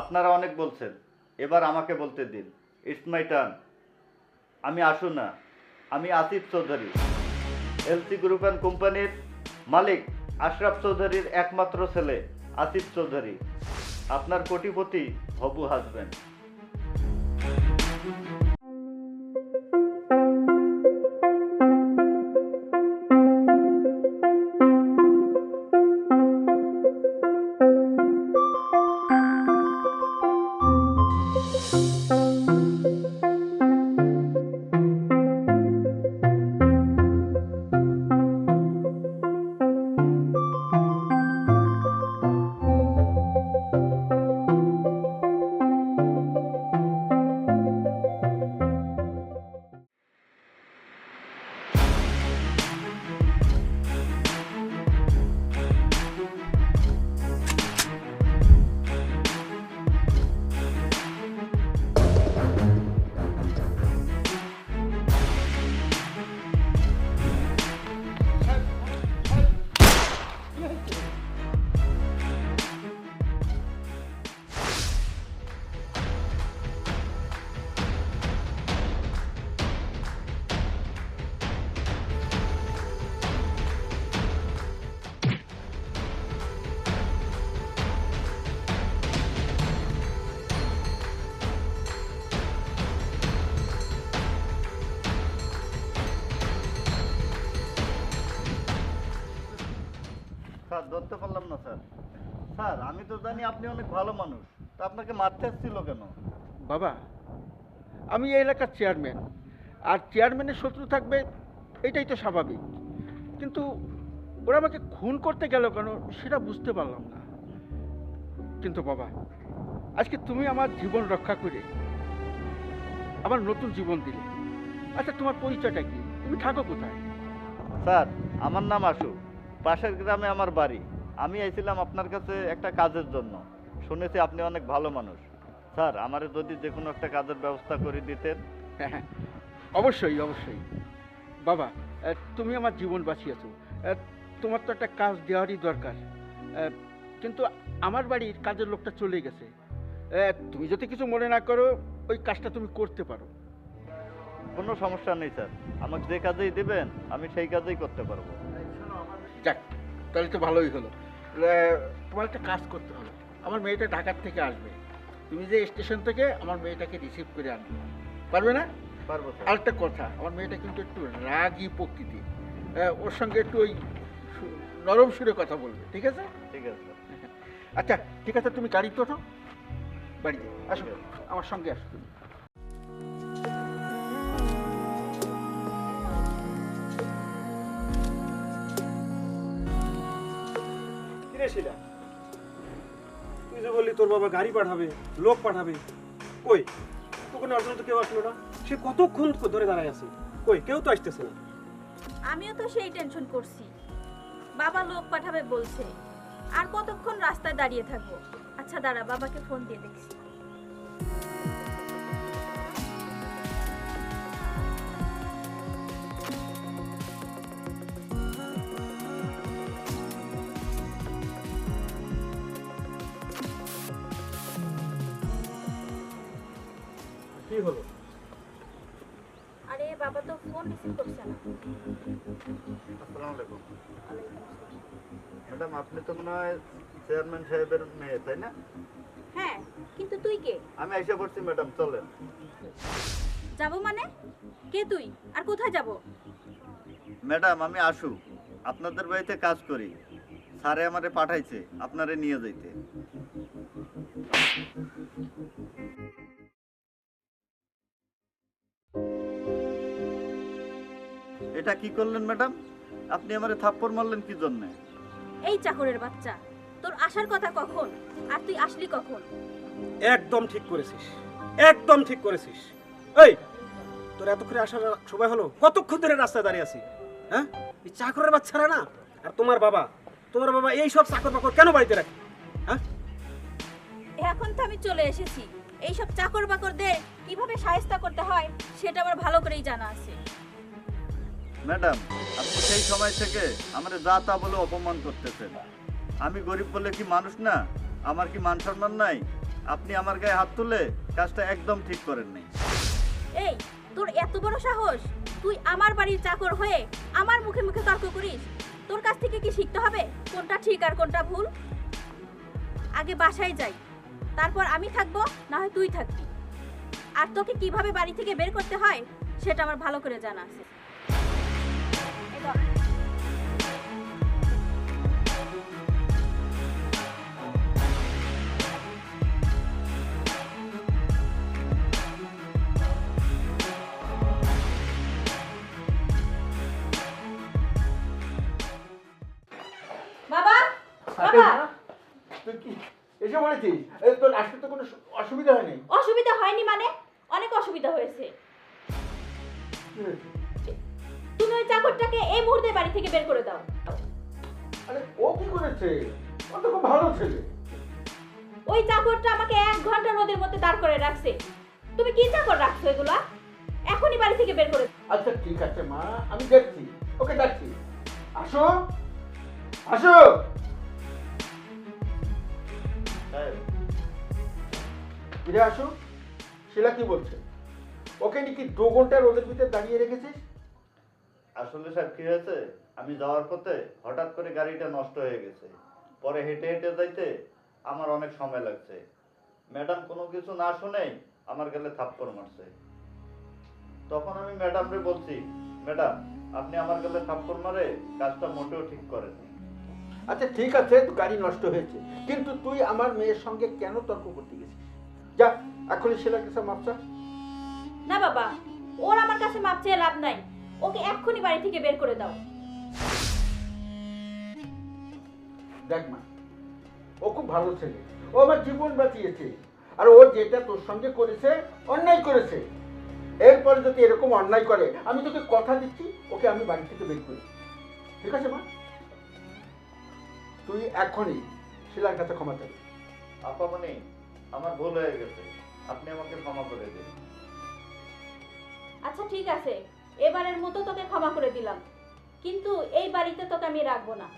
আপনারা অনেক বলছেন, এবার আমাকে বলতে দিন। ইটস মাই টার্ন আমি আসু না আমি Asif Chowdhury. LC group and কোম্পানির মালিক, আশরাফ চৌধুরীর একমাত্র ছেলে, আসিফ চৌধুরী। আপনার কোটিপতি হবু হাজবেন্ড স্যার ধরতে পারলাম না স্যার। স্যার আমি তো জানি আপনি অনেক ভালো মানুষ। তা আপনাকে মারতে এসেছিল কেন? বাবা আমি এই এলাকার চেয়ারম্যান। আর চেয়ারম্যানের শত্রু থাকবে এটাই তো স্বাভাবিক। কিন্তু ওরা আমাকে খুন করতে গেল কেন সেটা বুঝতে পারলাম না। কিন্তু বাবা আজকে তুমি আমার জীবন রক্ষা করে আমার নতুন জীবন দিলে। আচ্ছা তোমার পরিচয়টা কি? তুমি থাকো কোথায়? স্যার আমার নাম আশু পাশের গ্রামে আমার বাড়ি। আমি আইছিলাম আপনার কাছে একটা কাজের জন্য। শুনেছি আপনি অনেক ভালো মানুষ। স্যার আমারে যদি যে কোনো একটা কাজের ব্যবস্থা করে দিতেন। অবশ্যই অবশ্যই। বাবা তুমি আমার জীবন বাঁচিয়েছো। তোমার তো একটা কাজ দেওয়ারই দরকার। কিন্তু আমার বাড়ির কাজের লোকটা চলে গেছে। তুমি যদি কিছু মনে না করো ওই কাজটা তুমি করতে পারো। কোনো সমস্যা নেই স্যার। আমাকে যে কাজেই দেবেন আমি সেই কাজেই করতে পারব। যাক তাহলে তো ভালোই হলো। তোমার একটা কাজ করতে হবে। আমার মেয়েটা ঢাকার থেকে আসবে। তুমি যে স্টেশন থেকে আমার মেয়েটাকে রিসিভ করে আনবে। পারবে না? পারব আরেকটা কথা আমার মেয়েটা কিন্তু একটু রাগী প্রকৃতি ওর সঙ্গে একটু ওই নরম সুরে কথা বলবে ঠিক আছে? ঠিক আছে। আচ্ছা ঠিক আছে তুমি গাড়িতে ওঠো বাড়িতে আসো আমার সঙ্গে আসো তুমি। শিলা তুই যে বললি তোর বাবা গাড়ি পাঠাবে, লোক পাঠাবে, কই? তোকে অর্জন তো কেউ আসলো না। সে কতক্ষণ ধরে দাঁড়ায় আছে? কই, কেউ তো আসতেছে না। আমিও তো সেই টেনশন করছি। বাবা লোক পাঠাবে বলছে। আর কতক্ষণ রাস্তায় দাঁড়িয়ে থাকব? আচ্ছা দাঁড়া, বাবাকে ফোন দিয়ে দেখছি। কি হলো? আরে বাবা তো ফোন রিসিভ করছে না। আসসালামু আলাইকুম। ম্যাডাম আপনি তো মনে হয় চেয়ারম্যান সাহেবের মেয়ে তাই না? হ্যাঁ কিন্তু তুই কে? আমি এসে পড়ছি ম্যাডাম চলেন। যাব মানে? কে তুই? আর কোথায় যাব? ম্যাডাম আমি আসু। আপনাদের বাড়িতে কাজ করি। স্যারে আমারে পাঠাইছে আপনারে নিয়ে যাইতে। এটা কি করলেন ম্যাডাম? আপনি আমারে থাপ্পড় মারলেন কি জন্য? এই চাকরের বাচ্চা তোর আসার কথা কখন? আর তুই আসলি কখন? একদম ঠিক করেছিস একদম ঠিক করেছিস। এই তোর এতক্ষণে আসার সময় হলো? কতক্ষণ ধরে রাস্তায় দাঁড়িয়ে আছি? হ্যাঁ? এই চাকরের বাচ্চারা না? আর তোমার বাবা তোমার বাবা এই সব চাকর বাকর কেন বাড়িতে রাখে? হ্যাঁ? এখন তো আমি চলে এসেছি। এইসব চাকর বাকরদের কীভাবে সাহেস্তা করতে হয় সেটা আমার ভালো করেই জানা আছে। ম্যাডাম, আপনি সেই সময় থেকে আমারে যা তা বলে অপমান করতেছেন। আমি গরিব বলে কি মানুষ না? আমার কি মান সম্মান নাই? আপনি আমার গায়ে হাত তুলে কাজটা একদম ঠিক করেননি এই, তোর এত বড় সাহস? তুই আমার বাড়ির চাকর হয়ে আমার মুখে মুখে তর্ক করিস? তোর কাছ থেকে কি শিখতে হবে? কোনটা ঠিক আর কোনটা ভুল? আগে বাসায় যাই। তারপর আমি থাকব, না হয় তুই থাকবি। আর তোকে কীভাবে বাড়ি থেকে বের করতে হয়, সেটা আমার ভালো করে জানা আছে। বাবা বাবা। তুই কি এসে বলেছিস? তোর আসতে তো কোনো অসুবিধা হয়নি। অসুবিধা হয়নি মানে? অনেক অসুবিধা হয়েছে? তুমি ওই চাকরটাকে এই মুহূর্তে বাড়ি থেকে বের করে দাও। আরে ও কি করেছে? ও তো খুব ভালো ছেলে। ওই চাকরটা আমাকে এক ঘণ্টা রোদের মধ্যে দাঁড় করে রাখছে। তুমি কি চাকর রাখছো এগুলা? এখনই বাড়ি থেকে বের করে আচ্ছা ঠিক আছে মা। আমি দেখছি। ওকে ডাকছি। আসো। আসো। ফিরে আসো। শিলা কি বলছে? ওকে নাকি দু ঘণ্টা রোদের ভিতরে দাঁড়িয়ে রেখেছিস? আসলে স্যার কি হয়েছে? আমি যাওয়ার পথে হঠাৎ করে গাড়িটা নষ্ট হয়ে গেছে। পরে হেঁটে হেঁটে যাইতে আমার অনেক সময় লাগছে। ম্যাডাম কোনো কিছু না শুনেই আমার গেলে থাপ্পড় মারছে। তখন আমি ম্যাডামরে বলছি ম্যাডাম আপনি আমার গেলে থাপ্পড় মারে কাজটা মোটেও ঠিক করেননি আচ্ছা ঠিক আছে তো গাড়ি নষ্ট হয়েছে। কিন্তু তুই আমার মেয়ের সঙ্গে কেন তর্ক করতে গেছিস? যা এখনই শিলার কাছে মাপসা না বাবা ওর আমার কাছে মাপ চেয়ে লাভ নাই। ওকে এক্ষুনি বাড়ি থেকে বের করে দাও। দেখ মা ও খুব ভালো ছেলে। ও আমার জীবন বাঁচিয়েছে। আর ও যেটা তোর সঙ্গে করেছে অন্যায় করেছে। এরপরে যদি এরকম অন্যায় করে আমি তোকে কথা দিচ্ছি ওকে আমি বাড়ি থেকে বের করি ঠিক আছে মা? তুই এখনই শিলার কাছে ক্ষমা চাবি। মানে আমার ভুল হয়ে গেছে। আপনি আমাকে ক্ষমা করে দিন। আচ্ছা ঠিক আছে। এবারের মতো তোকে ক্ষমা করে দিলাম। কিন্তু এই বাড়িতে তোকে আমি রাখব না।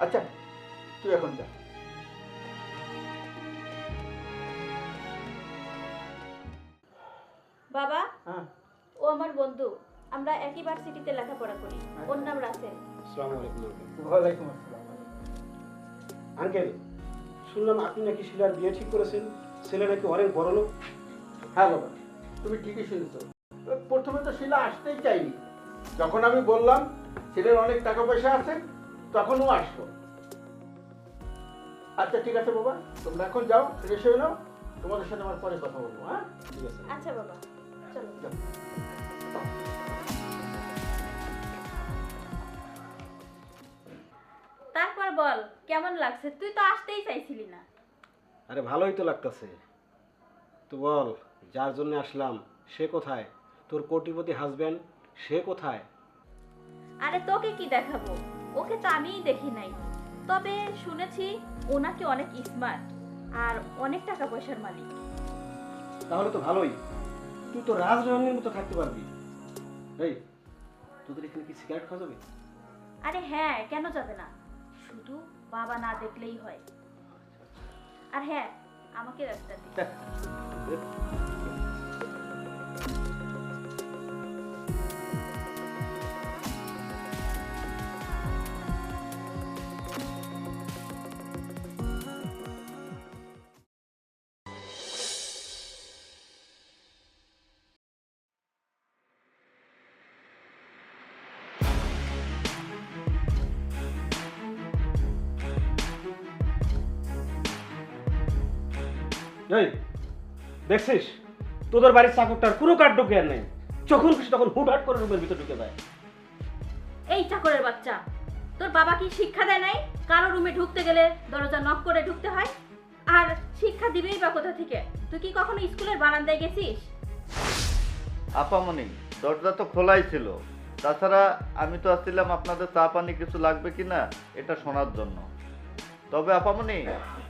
আচ্ছা তুই এখন যা। বাবা হ্যাঁ। ও আমার বন্ধু। আমরা একই ভার্সিটিতে লেখাপড়া করি। ওর নাম রাসেল। আসসালামু আলাইকুম আঙ্কেল ওয়ালাইকুম আসসালাম। আঙ্কেল শুনলাম আপনি নাকি শিলার বিয়ে ঠিক করেছেন। ছেলে নাকি অনেক বড় লোক হ্যাঁ বাবা। তুমি ঠিকই শুনেছো। প্রথমে তো শিলা আসতেই চাইনি। যখন আমি বললাম ছেলের অনেক টাকা পয়সা আছে তখন ও আসলো। আচ্ছা ঠিক আছে বাবা তোমরা এখন যাও ফ্রেশ হয়ে নাও তোমাদের সাথে আমার পরে কথা বলব হ্যাঁ? ঠিক আছে। আচ্ছা বাবা চলো। তারপর বল কেমন লাগছে? তুই তো আসতেই চাইছিলি না। আরে ভালোই তো লাগতেছে। তো বল যার জন্য আসলাম সে কোথায়? তোর কোটিপতি হাজবেন্ড সে কোথায়? আরে তোকে কি দেখাবো? ওকে তো আমিই দেখি নাই। তবে শুনেছি ও নাকি অনেক স্মার্ট আর অনেক টাকা পয়সার মালিক। তাহলে তো ভালোই। তুই তো রাজরানীর মতো থাকতে পারবি। এই তোদের এখানে কি সিগারেট খাওয়া যাবে? আরে হ্যাঁ কেন যাবে না? শুধু বাবা না দেখলেই হয়। আর হ্যাঁ আমাকে রাস্তা দিই এই দেখছিস? তোদের বাড়ির চাকরটার কোনো কার্ড ঢুকে নেই। যখন খুশি তখন হুটহাট করে রুমের ভিতরে ঢুকে যায়। এই চাকরের বাচ্চা তোর বাবা কি শিক্ষা দেয় নাই? কারও রুমে ঢুকতে গেলে দরজা নক করে ঢুকতে হয়? আর শিক্ষা দিবেই বা কোথা থেকে? তুই কি কখনো স্কুলের বারান্দায় গেছিস? আপামনি দরজা তো খোলাই ছিল। তাছাড়া আমি তো আসছিলাম আপনাদের চা পানি কিছু লাগবে কি না এটা শোনার জন্য। তবে আপামনি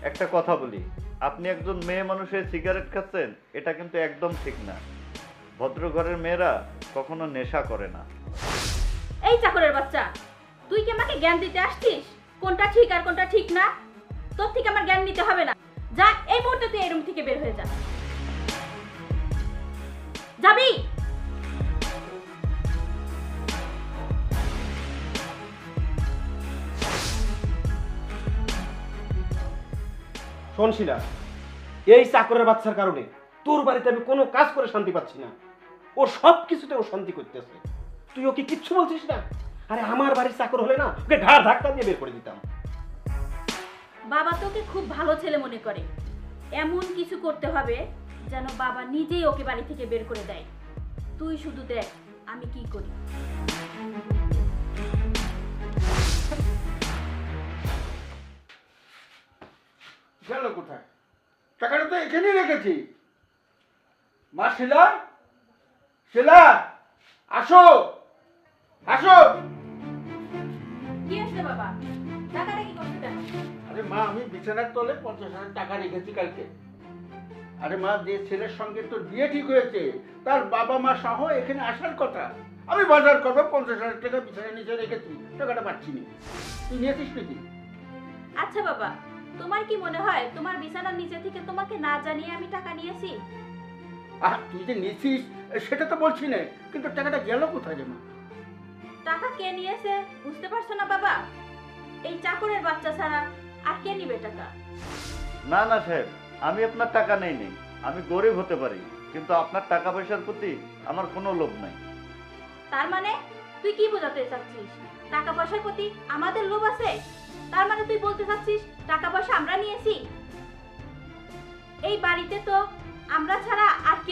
একটা কথা বলি। আপনি একজন মেয়ে মানুষের সিগারেট খাচ্ছেন এটা কিন্তু একদম ঠিক না। ভদ্র ঘরের মেয়েরা কখনো নেশা করে না। এই চাকরের বাচ্চা তুই কি আমাকে জ্ঞান দিতে আসছিস? কোনটা ঠিক আর কোনটা ঠিক না? তোর থেকে আমার জ্ঞান নিতে হবে না। যা এই মুহূর্তে তুই এই রুম থেকে বের হয়ে যা। যাবি? শোন শিলা এই চাকরের বাচ্চার কারণে তোর বাড়িতে আমি কোনো কাজ করে শান্তি পাচ্ছি না। ও সব কিছুতে ও শান্তি করতেছে। তুই ওকে কিচ্ছু বলছিস না? আরে আমার বাড়ির চাকর হলে না ওকে ঘাড় ধাক্কা দিয়ে বের করে দিতাম। বাবা তোকে খুব ভালো ছেলে মনে করে। এমন কিছু করতে হবে যেন বাবা নিজেই ওকে বাড়ি থেকে বের করে দেয়। তুই শুধু দেখ আমি কি করি। গেল কোথায়? টাকাটা তো এখানেই রেখেছি। মা শিলা আসো আসো। কি আছে বাবা? টাকাটা কি করতে দেন আরে মা আমি বিছানার তলে পঞ্চাশ হাজার টাকা রেখেছি কালকে। আরে মা যে ছেলের সঙ্গে তোর বিয়ে ঠিক হয়েছে তার বাবা মা সহ এখানে আসার কথা। আমি বাজার করব পঞ্চাশ হাজার টাকা বিছানার নিচে রেখেছি টাকাটা পাচ্ছি না। তুই নিয়েছিস নাকি আচ্ছা বাবা তোমার কি মনে হয় তোমার বিছানার নিচে থেকে তোমাকে না জানিয়ে আমি টাকা নিয়েছি? আহ তুই যে নিয়েছিস সেটা তো বলছি না কিন্তু টাকাটা গেল কোথায় মা টাকা কে নিয়েছে বুঝতে পারছ না বাবা? এই চাকরের বাচ্চা ছাড়া আর কে নিবে টাকা? না না সাহেব আমি আপনার টাকা নেই নেই। আমি গরিব হতে পারি কিন্তু আপনার টাকা পয়সার প্রতি আমার কোনো লোভ নাই। তার মানে তুই কি বোঝাতে চাচ্ছিস? টাকা পয়সার প্রতি আমাদের লোভ আছে? তার মানে তুই বলতে চাচ্ছিস টাকা পয়সা আমরা নিয়েছি? এই বাড়িতে তো আমরা ছাড়া আর কেউ নেই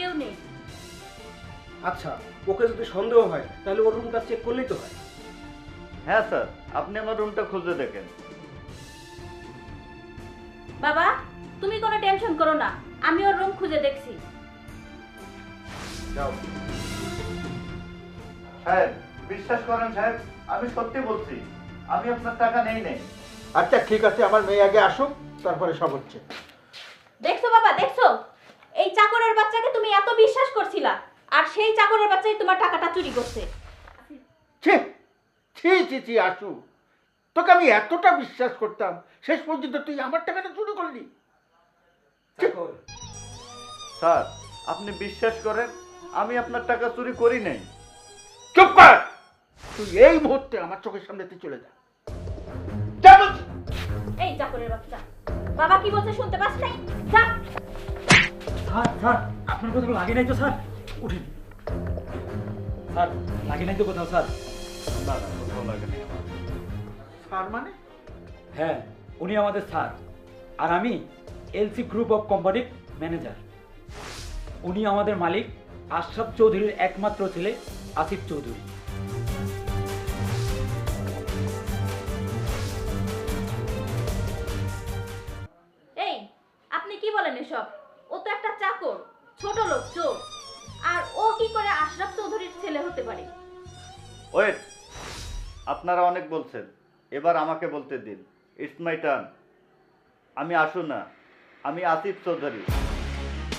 আচ্ছা ওকে যদি সন্দেহ হয় তাহলে ওর রুমটা চেক করলেই তো হয়। হ্যাঁ স্যার আপনি আমার রুমটা খুঁজে দেখেন। বাবা তুমি কোনো টেনশন করো না আমি ওর রুম খুঁজে দেখছি। যাও। সাহেব বিশ্বাস করেন সাহেব আমি সত্যি বলছি আমি আপনার টাকা নেই নেই। আচ্ছা ঠিক আছে আমার মেয়ে আগে আসুক তারপরে সব হচ্ছে। দেখছ বাবা দেখছ? এই চাকরের বাচ্চাকে তুমি এত বিশ্বাস করছিলা। আর সেই চাকরের বাচ্চাই তোমার টাকাটা চুরি করছে। ছি ছি ছি ছি আসু তোকে আমি এতটা বিশ্বাস করতাম শেষ পর্যন্ত তুই আমার টাকাটা চুরি করলি। চাকর স্যার আপনি বিশ্বাস করেন আমি আপনার টাকা চুরি করি নাই। চুপ কর! তুই এই মুহূর্তে আমার চোখের সামনে তুই চলে যা। এই চাকরের বাচ্চা। বাবা কি বলছে শুনতে পাস নাই? যা। স্যার স্যার আপনার কোথাও লাগে নাই তো স্যার? উঠেন। স্যার লাগে নাই তো কোথাও স্যার। না না কোথাও লাগে নাই আমার। স্যার মানে? হ্যাঁ উনি আমাদের স্যার। আর আমি এলসি গ্রুপ অফ কোম্পানির ম্যানেজার। উনি আমাদের মালিক আশরাফ চৌধুরীর একমাত্র ছেলে আসিফ চৌধুরী। ওয়েট, আপনারা অনেক বলছেন, এবার আমাকে বলতে দিন। ইটস মাই টার্ন আমি আসু না আমি Asif Chowdhury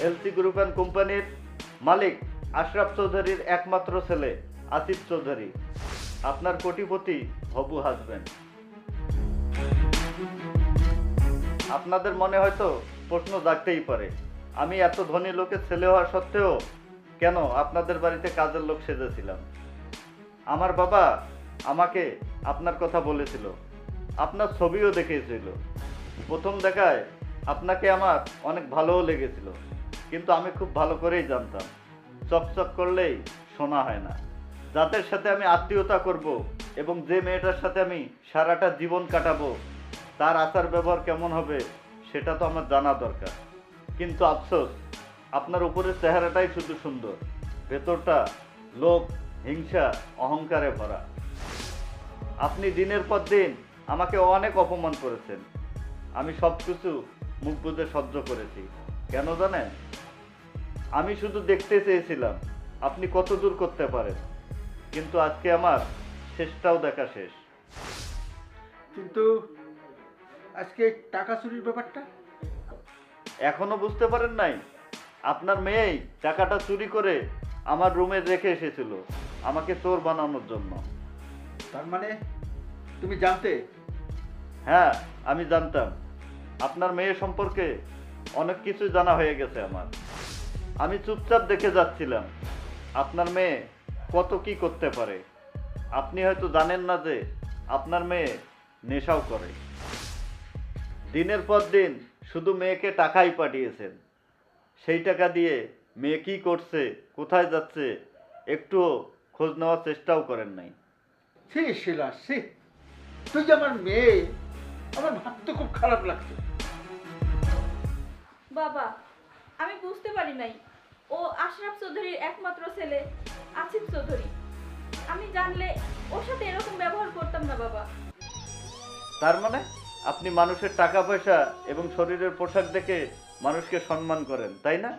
LC group and কোম্পানির মালিক, আশরাফ চৌধুরীর একমাত্র ছেলে, আসিফ চৌধুরী। আপনার কোটিপতি হবু হাজবেন্ড। আপনাদের মনে হয়তো প্রশ্ন জাগতেই পারে, আমি এত ধনী লোকের ছেলে হওয়া সত্ত্বেও কেন আপনাদের বাড়িতে কাজের লোক সেজেছিলাম? আমার বাবা আমাকে আপনার কথা বলেছিল। আপনার ছবিও দেখিয়েছিল। প্রথম দেখায় আপনাকে আমার অনেক ভালোও লেগেছিল। কিন্তু আমি খুব ভালো করেই জানতাম। চকচক করলেই শোনা হয় না। যাদের সাথে আমি আত্মীয়তা করব এবং যে মেয়েটার সাথে আমি সারাটা জীবন কাটাবো, তার আচার ব্যবহার কেমন হবে সেটা তো আমার জানা দরকার। কিন্তু আফসোস, আপনার উপরের চেহারাটাই শুধু সুন্দর। ভেতরটা লোভ হিংসা অহংকারে ভরা। আপনি দিনের পর দিন আমাকে অনেক অপমান করেছেন। আমি সব কিছু মুখ বুঝে সহ্য করেছি। কেন জানেন? আমি শুধু দেখতে চেয়েছিলাম আপনি কত দূর করতে পারেন। কিন্তু আজকে আমার শেষটাও দেখা শেষ। কিন্তু আজকে টাকা চুরির ব্যাপারটা? এখনও বুঝতে পারেন নাই? আপনার মেয়েই টাকাটা চুরি করে আমার রুমে রেখে এসেছিল। আমাকে চোর বানানোর জন্য। তার মানে তুমি জানতে? হ্যাঁ আমি জানতাম। আপনার মেয়ে সম্পর্কে অনেক কিছু জানা হয়ে গেছে আমার। আমি চুপচাপ দেখে যাচ্ছিলাম আপনার মেয়ে কত কি করতে পারে। আপনি হয়তো জানেন না যে আপনার মেয়ে নেশাও করে। দিনের পর দিন শুধু মেয়েকে টাকাই পাঠিয়েছেন। সেই টাকা দিয়ে মেয়ে কী করছে কোথায় যাচ্ছে একটুও খোঁজ নেওয়ার চেষ্টাও করেন নাই। সে শিলা সে। তুই যে আমার মেয়ে আমার ভাবতে খুব খারাপ লাগছে। বাবা আমি বুঝতে পারি নাই। ও আশরাফ চৌধুরীর একমাত্র ছেলে আসিফ চৌধুরী। আমি জানলে ওর সাথে এরকম ব্যবহার করতাম না বাবা। তার মানে আপনি মানুষের টাকা পয়সা এবং শরীরের পোশাক দেখে মানুষকে সম্মান করেন তাই না?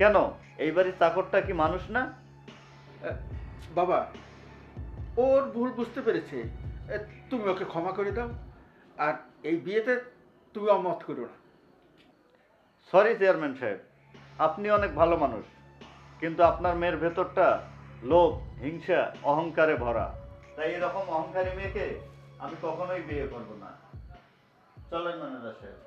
কেন? এই বাড়ির চাকরটা কি মানুষ না? বাবা, ওর ভুল বুঝতে পেরেছে। তুমি ওকে ক্ষমা করে দাও। আর এই বিয়েতে তুমি অমত করো না। সরি চেয়ারম্যান সাহেব, আপনি অনেক ভালো মানুষ, কিন্তু আপনার মেয়ের ভেতরটা লোভ, হিংসা, অহংকারে ভরা। তাই এরকম অহংকারী মেয়েকে আমি কখনোই বিয়ে করব না। চলেন ম্যানেজার সাহেব।